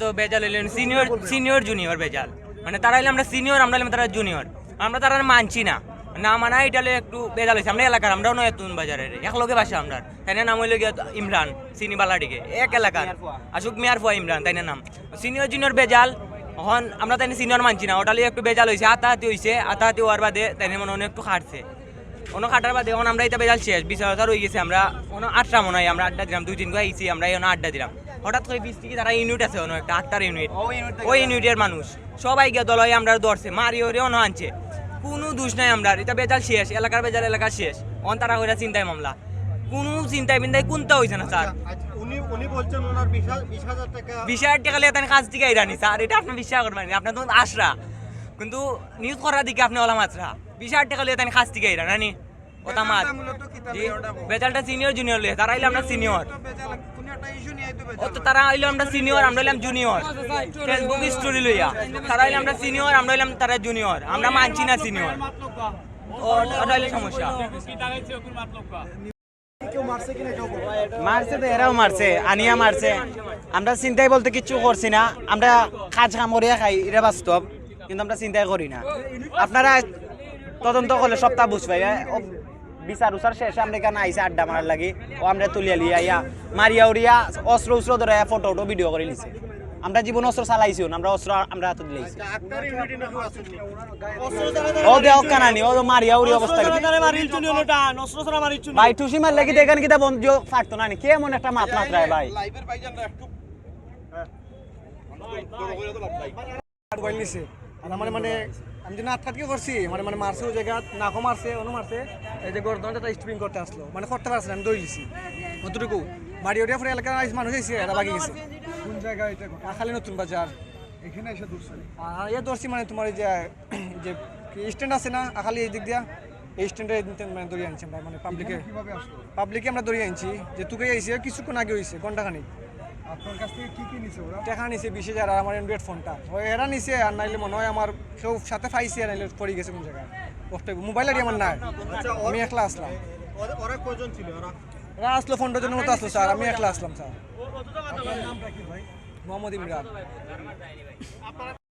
তো বেজাল হইলেন সিনিয়র সিনিয়র জুনিয়র বেজাল। মানে তারা হইলে আমরা সিনিয়র আমরা হইলাম তারা জুনিয়র আমরা তারা মানছি না। না মানা, এটা একটু বেজাল হয়েছে আমরা এলাকার আমরাও নয় তুন বাজারের এক লগে বাসা আমরা। তাই নাম হইলে গিয়া ইমরান সিনি বালাডিকে এক এলাকার। আশুক মিয়ার ফুয়া ইমরান তাই নাম। সিনিয়র জুনিয়র বেজাল। এখন আমরা তাই সিনিয়র মানছি না। ওটা একটু বেজাল হয়েছে আতাহাতি হয়েছে আতাহাতি হওয়ার বাদে তাই মনে হয় একটু খাটছে। কোনো খাটার বাদে এখন আমরা এটা বেজাল শেষ। বিচারতা রয়ে গেছে, আমরা কোনো আটটা মনে হয়, আমরা আড্ডা দিলাম। দুই তিন করে আইছি, আমরা এখন আড্ডা দিলাম। হঠাৎ করে বিশ থেকে তারা ইউনিট আছে অন্য একটা আটটার ইউনিট। ওই ইউনিটের মানুষ। সবাই গিয়ে দল আমরা ধরছে মারি ওরে অন্য আনছে। কোনো দোষ নাই আমরা এটা বেজাল শেষ এলাকার বেজাল এলাকা শেষ। অন তারা করে চিন্তায় মামলা। কোনো চিন্তায় বিন্দায় কোনটা হয়েছে না স্যার? আচ্ছা, ওনার বিশ হাজার টাকা কাজ থেকে ইরানি স্যার এটা আপনি বিশ্বাস করবেন আপনার আশরা কিন্তু নিউজ করার দিকে আপনি ওলা মাত্রা বিশ হাজার টাকা লিয়ে তাই কাজ থেকে ইরানি ওটা জি, বেজালটা সিনিয়র জুনিয়র লিয়ে তারা আমরা সিনিয়র তারা হইল আমরা সিনিয়র আমরা হইলাম জুনিয়র ফেসবুক স্টোরি লইয়া। তারা হইলে আমরা সিনিয়র আমরা হইলাম তারা জুনিয়র আমরা মানছি না সিনিয়র ওটা হইলে সমস্যা। মারছে তো এরাও মারছে আনিয়া মারছে। আমরা চিন্তাই বলতে কিচ্ছু করছি না। আমরা কাজ কামড়িয়া খাই এটা বাস্তব কিন্তু আমরা চিন্তাই করি না। আপনারা তদন্ত করলে সপ্তাহ বুঝবাই ও বিচার উচার শেষে আমরা এখানে আইসে আড্ডা মারার লাগি। ও আমরা তুলিয়া লিয়া ইয়া মারিয়া উড়িয়া অস্ত্র উস্ত্র ধরে ফটো টটো ভিডিও করে লিছে। আমরা জীবন অস্ত্র চালাইছিও না আমরা অস্ত্র আমরা হাতে দিলাইছি ও দেহ কানানি ও মারিয়া উড়ি অবস্থা ভাই টুসি মারলে কি দেখেন কিতা বন্ধু? ফাটতো না? কে এমন একটা মাত মাত্রায় ভাই। লাইভের ভাইজানরা একটু মোবাইল আর আমার মানে আমি যে নাট ফাটকে করছি? মানে মানে মারছে ওই জায়গা নাকও মারছে অনু মারছে। এই যে গর্দনটা স্ট্রিং করতে আসলো। মানে করতে পারছে আমি দৌড় দিছি। অতটুকু। বাড়ি ওটা পরে এলাকার আইস মানুষ এসে এরা বাকি গেছে। কোন জায়গা এটা খালি নতুন বাজার। এখানে এসে দূরছে আর ইয়ে ধরছি মানে তোমার এই যে যে স্ট্যান্ড আছে না আখালি এই দিক দিয়া এই স্ট্যান্ডে মানে দড়িয়ে আনছি আমরা মানে পাবলিকে পাবলিকে আমরা দড়িয়ে আনছি। যে তুকে আইসি কিছুক্ষণ আগে হয়েছে ঘন্টাখানিক। আপনার কাছ থেকে কি কি নিছে ওরা? টাকা নিছে বিশ হাজার আর আমার অ্যান্ড্রয়েড ফোনটা ওই এরা নিছে আর নাইলে মনে হয় আমার কেউ সাথে পাইছে আর নাইলে পড়ে গেছে কোন জায়গায়। কষ্ট মোবাইল আর আমার নাই। আমি একলা আসলাম। ওরা- ওরা কজন ছিল ওরা? ওরা আসলো ফোনটার জন্য মতো আসলো স্যার। আমি একলা আসলাম স্যার। মোহাম্মদ ইমরান।